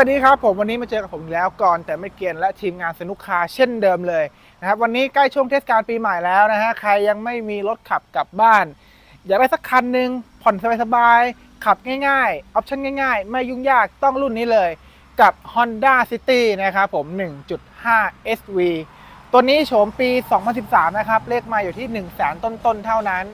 วัสดีครับผมวันนี้มาเจอกับผมอีกแล้วก่อนแต่ไม่เกียนและทีมงานสนุกคาเช่นเดิมเลยนะครับวันนี้ใกล้ช่วงเทศกาลปีใหม่แล้วนะฮะใครยังไม่มีรถขับกลับบ้าน อยากได้สักคันหนึ่งผ่อนสบายๆขับง่ายๆออปชั่นง่ายๆ ไม่ยุ่งยากต้องรุ่นนี้เลยกับ Honda City นะครับผม 1.5 SV ตัวนี้โฉมปี 2013 นะครับเลขมาอยู่ที่ 1 0 0 0 0แสนต้นๆ เท่านั้น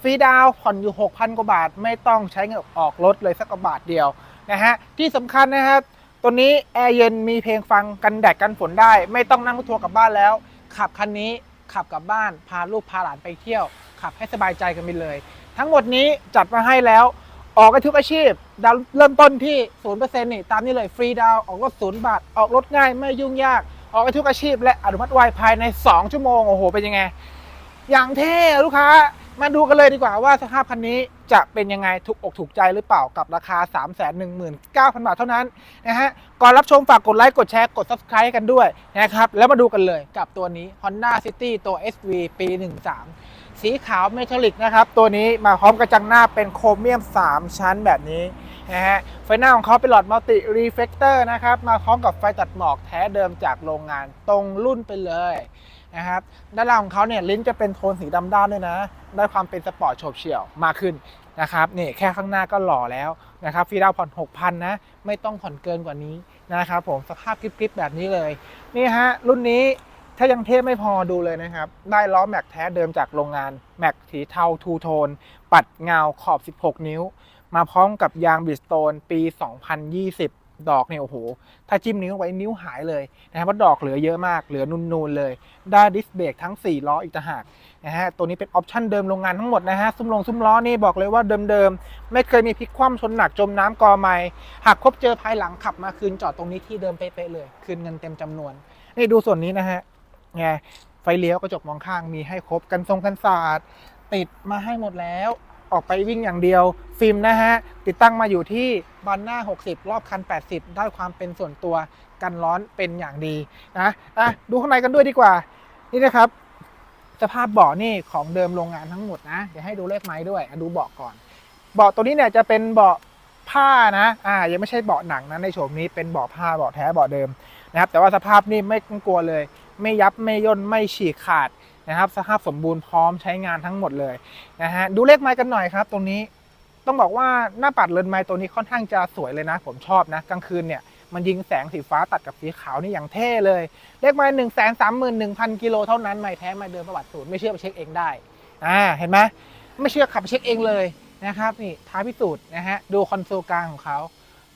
ฟรีดาวผ่อนอยู่ 6,000 กว่าบาท ไม่ต้องใช้เงินออกรถเลยสักกว่าบาทเดียวนะฮะที่สำคัญนะครับ ตัวนี้แอร์เย็นมีเพลงฟังกันแดดกันฝนได้ ไม่ต้องนั่งรถทัวร์กลับบ้านแล้ว ขับคันนี้ขับกลับบ้าน พาลูกพาหลานไปเที่ยว ขับให้สบายใจกันไปเลย ทั้งหมดนี้จัดมาให้แล้วออกกันทุกอาชีพดาวเริ่มต้นที่0%นี่ตามนี้เลยฟรีดาวออกรถศูนย์บาทออกรถง่ายไม่ยุ่งยาก ออกกันทุกอาชีพ และอนุมัติไวภายใน 2 ชั่วโมงโอ้โหเป็นยังไง อย่างเท่ลูกค้ามาดูกันเลยดีกว่าว่าสภาพคันนี้ จะเป็นยังไงถูกอกถูกใจหรือเปล่ากับราคา 3 1 9 0 0 0 บาทเท่านั้นนะฮะก่อนรับชมฝากกดไลค์กดแชร์กด subscribe กันด้วยนะครับแล้วมาดูกันเลยกับตัวนี้ Honda City ตัว SV ปี 13 สีขาวเมทัลลิกนะครับ ตัวนี้มาพร้อมกระจังหน้าเป็นโครเมียม 3 ชั้นแบบนี้นะฮะไฟหน้าของเขาเป็นหลอดมัลติรีเฟ c เตอร์นะครับมาพร้อมกับไฟตัดหมอกแท้เดิมจากโรงงานตรงรุ่นไปเลยนะครับด้านล่างของเขาเนี่ยลิ้นจะเป็นโทนสีดำด้านด้วยนะ ได้ความเป็นสปอร์ตโฉบเฉี่ยวมากขึ้น นะครับนี่แค่ข้างหน้าก็หล่อแล้วนะครับฟรีดาวน์ผ่อน6,000นะไม่ต้องผ่อนเกินกว่านี้นะครับผมสภาพกริบๆแบบนี้เลยนี่ฮะรุ่นนี้ถ้ายังเทพไม่พอดูเลยนะครับ ได้ล้อแม็กแท้เดิมจากโรงงานแม็กสีเทาทูโทน ปัดเงาขอบ 16 นิ้ว มาพร้อมกับยางบิสโตนปี 2020 ดอกเนี่ยโอ้โห ถ้าจิ้มนิ้วไว้นิ้วหายเลยนะครับเพราะดอกเหลือเยอะมาก เหลือนูนๆเลย ได้ดิสเบรกทั้ง 4 ล้ออีกต่างหากนะฮะ ตัวนี้เป็นออปชั่นเดิมโรงงานทั้งหมดนะฮะ ซุ้มลงซุ้มล้อนี่บอกเลยว่าเดิมๆ ไม่เคยมีพลิกคว่ำชนหนักจมน้ำกอไม้หากพบเจอภายหลังขับมาคืนจอดตรงนี้ที่เดิมเป๊ะๆเลย คืนเงินเต็มจำนวน นี่ดูส่วนนี้นะฮะ ไง ไฟเลี้ยวกระจกมองข้างมีให้ครบกันทรงกันศาสตร์ติดมาให้หมดแล้ว ออกไปวิ่งอย่างเดียว ฟิล์มนะฮะ ติดตั้งมาอยู่ที่บันหน้า 60 รอบคัน 80 ได้ความเป็นส่วนตัวกันร้อนเป็นอย่างดีนะอะดูข้างในกันด้วยดีกว่า นี่นะครับ สภาพเบาะนี่ของเดิมโรงงานทั้งหมดนะ เดี๋ยวให้ดูเลขไม้ด้วยดูเบาะก่อน เบาะตัวนี้เนี่ยจะเป็นเบาะผ้านะอ่ายังไม่ใช่เบาะหนังนะในโฉมนี้เป็นเบาะผ้าเบาะแท้เบาะเดิมนะครับ แต่ว่าสภาพนี่ไม่ต้องกลัวเลย ไม่ยับไม่ย่นไม่ฉีกขาด นะครับ สภาพสมบูรณ์พร้อมใช้งานทั้งหมดเลยนะฮะดูเลขไม้กันหน่อยครับ ตรงนี้ต้องบอกว่าหน้าปัดเรือนไม้ตัวนี้ค่อนข้างจะสวยเลยนะ ผมชอบนะกลางคืนเนี่ยมันยิงแสงสีฟ้าตัดกับสีขาวนี่อย่างเท่เลย เลขไม้หนึ่งแสนสามหมื่นหนึ่งพันกิโลเท่านั้นไม้แท้ไม้เดิมประวัติศูนย์ไม่เชื่อไปเช็คเองได้อ่าเห็นไหมไม่เชื่อขับไปเช็คเองเลยนะครับนี่ท้าพิสูจน์นะฮะดูคอนโซลกลางของเขา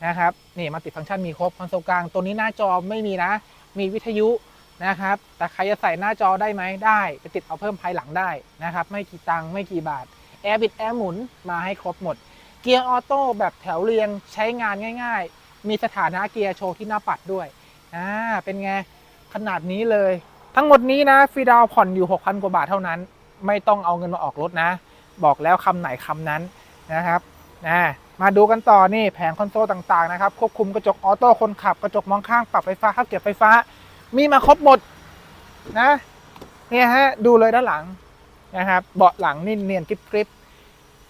นะครับนี่มาติดฟังก์ชันมีครบคอนโซลกลางตัวนี้หน้าจอไม่มีนะ มีวิทยุ นะครับ แต่ใครจะใส่หน้าจอได้ไหมได้ ไปติดเอาเพิ่มภายหลังได้นะครับ ไม่กี่ตังค์ไม่กี่บาทแอร์บิดแอร์หมุนมาให้ครบหมด เกียร์ออโต้แบบแถวเรียงใช้งานง่าย ๆ มีสถานะเกียร์โชว์ที่หน้าปัดด้วยอ่าเป็นไงขนาดนี้เลย ทั้งหมดนี้นะฟรีดาวผ่อนอยู่ 6,000 กว่าบาทเท่านั้น ไม่ต้องเอาเงินมาออกรถนะ บอกแล้วคำไหนคำนั้นนะครับอ่ามาดูกันต่อนี่แผงคอนโซลต่างๆนะครับ ควบคุมกระจกออโต้คนขับกระจกมองข้างปรับไฟฟ้าข้าเก็บไฟฟ้า มีมาครบหมดนะเนี่ยฮะดูเลยด้านหลังนะครับเบาะหลังนี่เนียนกริบกริบ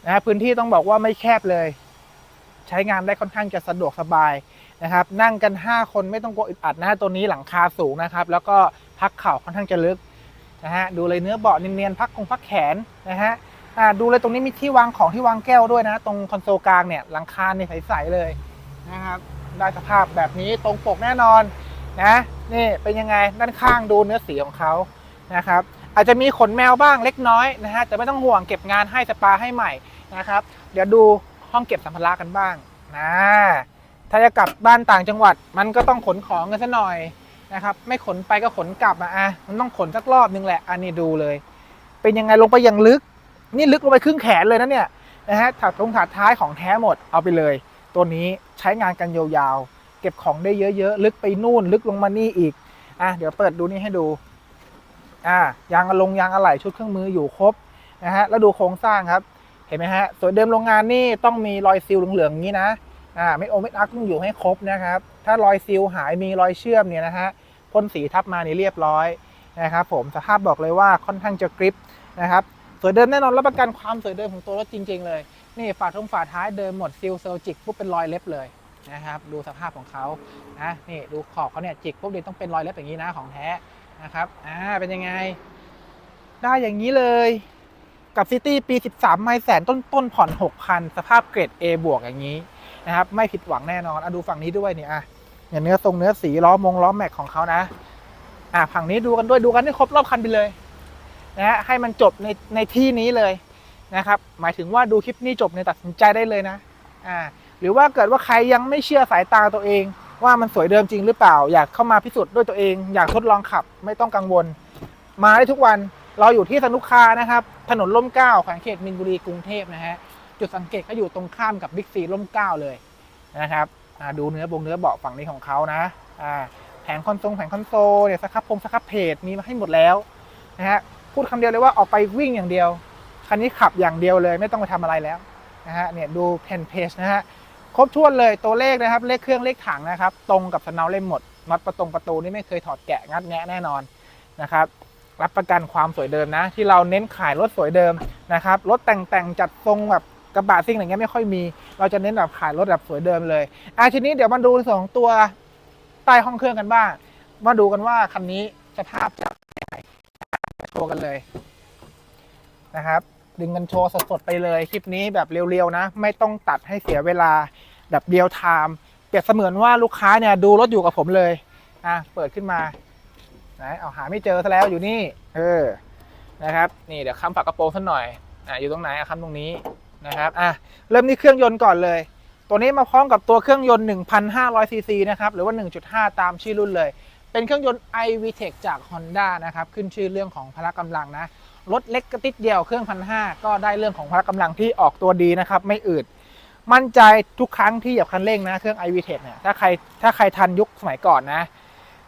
นะฮะพื้นที่ต้องบอกว่าไม่แคบเลย ใช้งานได้ค่อนข้างจะสะดวกสบายนะครับ นั่งกัน 5 คนไม่ต้องกลัวอึดอัดนะฮะตัวนี้หลังคาสูงนะครับ แล้วก็พักเข่าค่อนข้างจะลึกนะฮะดูเลยเนื้อเบาะเนียนๆพักคงพักแขนนะฮะอ่าดูเลยตรงนี้มีที่วางของที่วางแก้วด้วยนะ ตรงคอนโซลกลางเนี่ยหลังคาเนี่ยใสๆเลยนะครับได้สภาพแบบนี้ตรงปกแน่นอน นะนี่เป็นยังไงด้านข้างดูเนื้อสีของเขานะครับ อาจจะมีขนแมวบ้างเล็กน้อยนะฮะแต่ไม่ต้องห่วงเก็บงานให้สปาให้ใหม่นะครับ เดี๋ยวดูห้องเก็บสัมภาระกันบ้างนะถ้าจะกลับบ้านต่างจังหวัดมันก็ต้องขนของกันซะหน่อยนะครับ ไม่ขนไปก็ขนกลับอะมันต้องขนสักรอบนึงแหละอันนี้ดูเลย เป็นยังไงลงไปอย่างลึก นี่ลึกลงไปครึ่งแขนเลยนะเนี่ยนะฮะถัดตรงถาดท้ายของแท้หมดเอาไปเลย ตัวนี้ใช้งานกันยาวๆ ก็บของได้เยอะๆ ลึกไปนู่น ลึกลงมานี่อีก อะ เดี๋ยวเปิดดูนี่ให้ดู อ่ายางอะลงยางอะไหล่ชุดเครื่องมืออยู่ครบนะฮะ แล้วดูโครงสร้างครับ เห็นไหมฮะ ส่วนเดิมโรงงานนี่ต้องมีรอยซีลเหลืองๆนี้นะ อ่า ไม่โอไม่อักต้องอยู่ให้ครบนะครับ ถ้ารอยซีลหายมีรอยเชื่อมเนี่ยนะฮะ พ่นสีทับมานี่เรียบร้อยนะครับผม สภาพบอกเลยว่าค่อนข้างจะกริปนะครับสวยเดิมแน่นอนรับประกันความสวยเดิมของตัวรถจริง ๆ เลย นี่ฝาท้องฝาท้ายเดิมหมดซีลเซลจิกปุ๊บเป็นรอยเล็บเลย นะครับดูสภาพของเขานะนี่ดูขอบเขาเนี่ยจิกปุ๊บเดี๋ยวต้องเป็นรอยเล็บอย่างนี้นะของแท้นะครับอ่าเป็นยังไง ได้อย่างนี้เลยกับซิตี้ปี 13 ไม่แสนต้นต้นๆผ่อน 6,000 สภาพเกรด A บวกอย่างนี้นะครับไม่ผิดหวังแน่นอนอะดูฝั่งนี้ด้วยเนี่ยอะอย่างเนื้อทรงเนื้อสีล้อมงล้อแม็กของเขานะอะฝั่งนี้ดูกันด้วยดูกันให้ครบรอบคันไปเลยนะฮะให้มันจบในในที่นี้เลยนะครับ หมายถึงว่าดูคลิปนี้จบในยตัดสินใจได้เลยนะอ่า หรือว่าเกิดว่าใครยังไม่เชื่อสายตาตัวเอง ว่ามันสวยเดิมจริงหรือเปล่า อยากเข้ามาพิสูจน์ด้วยตัวเอง อยากทดลองขับไม่ต้องกังวล มาได้ทุกวันเราอยู่ที่สนุกคานะครับ ถนนร่มเก้าแขวงเขตมินบุรีกรุงเทพนะฮะจุดสังเกตก็อยู่ตรงข้ามกับบิ๊กซีร่มเก้าเลยนะครับดูเนื้อบงเนื้อเบาะฝั่งนี้ของเขานะแผงคอนโซลแผงคอนโซลเนี่ยสครับพงสครับเพจมีมาให้หมดแล้วนะฮะพูดคำเดียวเลยว่าออกไปวิ่งอย่างเดียวคันนี้ขับอย่างเดียวเลยไม่ต้องไปทำอะไรแล้วนะฮะเนี่ยดูแผ่นเพจนะฮะ ครบถ้วนเลยตัวเลขนะครับ เลขเครื่องเลขถังนะครับ ตรงกับสเนาเล่มหมดน็อตประตงประตูนี่ไม่เคยถอดแกะงัดแงะแน่นอนนะครับรับประกันความสวยเดิมนะ ที่เราเน้นขายรถสวยเดิมนะครับรถแต่งแต่งจัดทรงแบบกระบะซิ่งอะไรเงี้ยไม่ค่อยมี เราจะเน้นแบบขายรถแบบสวยเดิมเลยอะทีนี้เดี๋ยวมาดูสองตัวใต้ห้องเครื่องกันบ้างมาดูกันว่าคันนี้สภาพจะเป็นยังไงโชว์กันเลยนะครับ ดึงกันโชว์สดๆไปเลย คลิปนี้แบบเร็วๆนะ ไม่ต้องตัดให้เสียเวลาแบบเดียวไทม์เปรียบเสมือนว่าลูกค้าเนี่ยดูรถอยู่กับผมเลยอะเปิดขึ้นมาไหนเอาหาไม่เจอซะแล้วอยู่นี่ เออนะครับนี่เดี๋ยวค้ำฝากระโปรงสักหน่อยอะอยู่ตรงไหนอะค้ำตรงนี้นะครับอะเริ่มที่เครื่องยนต์ก่อนเลย ตัวนี้มาพร้อมกับตัวเครื่องยนต์1,500ซีซีนะครับหรือว่า 1.5 ตามชื่อรุ่นเลย เป็นเครื่องยนต์ iVTEC จาก Honda นะครับขึ้นชื่อเรื่องของพละกำลังนะ รถเล็กกระติดเดียวเครื่อง1,500ก็ได้เรื่องของพละกำลังที่ออกตัวดีนะครับ ไม่อืด มั่นใจทุกครั้งที่เหยียบคันเร่งนะ เครื่อง iVTEC เนี่ยถ้าใครถ้าใครทันยุคสมัยก่อนนะ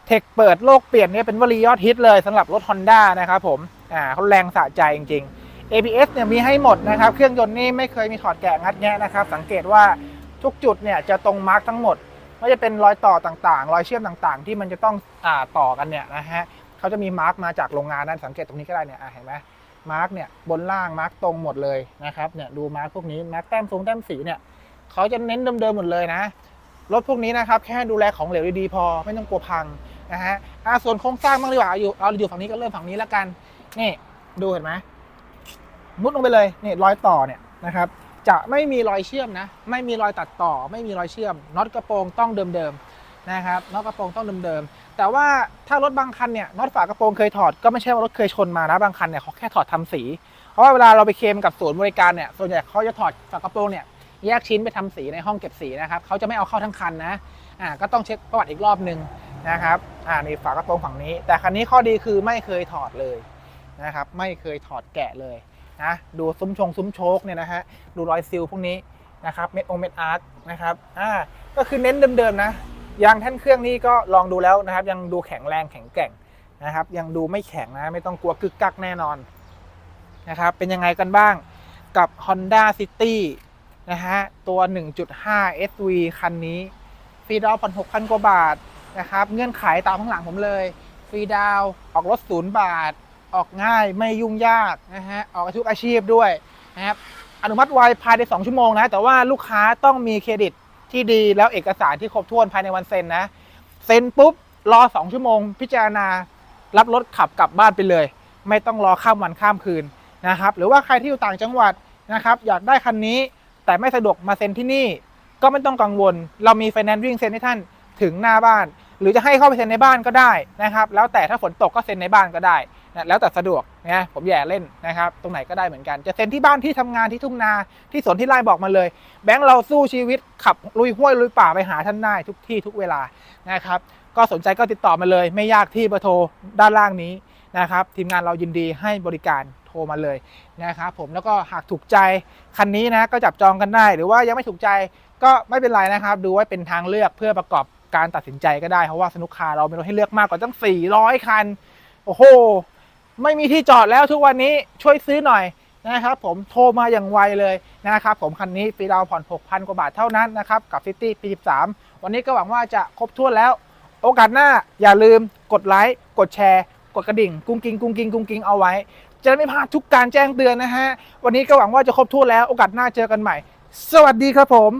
เทคเปิดโลกเปลี่ยนเนี่ยเป็นวลียอดฮิตเลยสำหรับรถ Honda นะครับผมอ่าเขาแรงสะใจจริง ๆ ABS เนี่ยมีให้หมดนะครับ เครื่องยนต์นี่ไม่เคยมีถอดแกะงัดแงะนะครับ สังเกตว่าทุกจุดเนี่ยจะตรงมาร์กทั้งหมดไม่ว่าจะเป็นรอยต่อต่างๆ รอยเชื่อมต่างๆ ที่มันจะต้องอ่าต่อกันเนี่ยนะฮะ เขาจะมีมาร์กมาจากโรงงานนั้นสังเกตตรงนี้ก็ได้เนี่ยเห็นไหมมาร์กเนี่ยบนล่างมาร์กตรงหมดเลยนะครับเนี่ยดูมาร์กพวกนี้มาร์กแต้มทรงแต้มสีเนี่ยเขาจะเน้นเดิมๆหมดเลยนะรถพวกนี้นะครับแค่ดูแลของเหลวดีๆพอไม่ต้องกลัวพังนะฮะอะส่วนโครงสร้างบ้างดีกว่าอยู่เอาอยู่ฝั่งนี้ก็เริ่มฝั่งนี้แล้วกันนี่ดูเห็นไหมมุดลงไปเลยนี่รอยต่อเนี่ยนะครับจะไม่มีรอยเชื่อมนะ ไม่มีรอยตัดต่อ ไม่มีรอยเชื่อมน็อตกระโปรงต้องเดิมๆ นะครับน็อตกระโปรงต้องเดิมๆแต่ว่าถ้ารถบางคันเนี่ยน็อตฝากระโปรงเคยถอดก็ไม่ใช่ว่ารถเคยชนมานะบางคันเนี่ยเขาแค่ถอดทำสี เพราะว่าเวลาเราไปเคลมกับศูนย์บริการเนี่ยส่วนใหญ่เขาจะถอดฝากระโปรงเนี่ยแยกชิ้นไปทำสีในห้องเก็บสีนะครับเขาจะไม่เอาเข้าทั้งคันนะอ่าก็ต้องเช็คประวัติอีกรอบหนึ่งนะครับอ่านี่ฝากระโปรงฝั่งนี้ แต่คันนี้ข้อดีคือไม่เคยถอดเลยนะครับไม่เคยถอดแกะเลยนะดูซุ้มชงซุ้มโชคเนี่ยนะฮะดูรอยซิลพวกนี้นะครับเม็ดองเม็ดอาร์ตนะครับอ่าก็คือเน้นเดิมๆนะ ยางแท่นเครื่องนี่ก็ลองดูแล้วนะครับ ยังดูแข็งแรงแข็งแกร่งนะครับ ยังดูไม่แข็งนะไม่ต้องกลัวกึกกักแน่นอนนะครับเป็นยังไงกันบ้างกับ Honda City นะฮะตัว 1.5 SV คันนี้ฟรีดาวน์ผ่อน6,000 กว่าบาทนะครับ เงื่อนไขตามข้างหลังผมเลย ฟรีดาวออกรถศูนย์บาท ออกง่ายไม่ยุ่งยากนะฮะออกทุกอาชีพด้วยนะครับอนุมัติไวภายใน 2 ชั่วโมงนะ แต่ว่าลูกค้าต้องมีเครดิต ที่ดีแล้วเอกสารที่ครบถ้วนภายในวันเซ็นนะ เซ็นปุ๊บรอ 2 ชั่วโมง พิจารณา รับรถขับกลับบ้านไปเลย ไม่ต้องรอข้ามวันข้ามคืนนะครับ หรือว่าใครที่อยู่ต่างจังหวัดนะครับ อยากได้คันนี้แต่ไม่สะดวกมาเซ็นที่นี่ ก็ไม่ต้องกังวล เรามีไฟแนนซ์วิ่งเซ็นให้ท่านถึงหน้าบ้าน หรือจะให้เข้าไปเซ็นในบ้านก็ได้นะครับ แล้วแต่ถ้าฝนตกก็เซ็นในบ้านก็ได้ นะแล้วแต่สะดวกนะผมแย่เล่นนะครับ ตรงไหนก็ได้เหมือนกัน จะเซ็นที่บ้านที่ทำงานที่ทุ่งนาที่สวนที่ไร่บอกมาเลย แบงค์เราสู้ชีวิตขับลุยห้วยลุยป่าไปหาท่านได้ทุกที่ทุกเวลานะครับ ก็สนใจก็ติดต่อมาเลย ไม่ยากที่เบอร์โทรด้านล่างนี้นะครับ ทีมงานเรายินดีให้บริการโทรมาเลยนะครับผมแล้วก็หากถูกใจคันนี้นะก็จับจองกันได้ หรือว่ายังไม่ถูกใจก็ไม่เป็นไรนะครับ ดูไว้เป็นทางเลือกเพื่อประกอบการตัดสินใจก็ได้เพราะว่าสนุกคาร์เรามีรถให้เลือกมากกว่าตั้ง 400 คัน โอ้โห ไม่มีที่จอดแล้วทุกวันนี้ช่วยซื้อหน่อยนะครับผมโทรมาอย่างไวเลยนะครับผมคันนี้ฟรีดาวผ่อน 6,000 กว่าบาทเท่านั้นนะครับกับซิตี้ปี 13 วันนี้ก็หวังว่าจะครบถ้วนแล้ว โอกาสหน้าอย่าลืมกดไลค์กดแชร์ กดกระดิ่ง กุ้งกิ้งกุ้งกิ้งกุ้งกิ้งเอาไว้ จะได้ไม่พลาดทุกการแจ้งเตือนนะฮะ วันนี้ก็หวังว่าจะครบถ้วนแล้ว โอกาสหน้าเจอกันใหม่ สวัสดีครับผม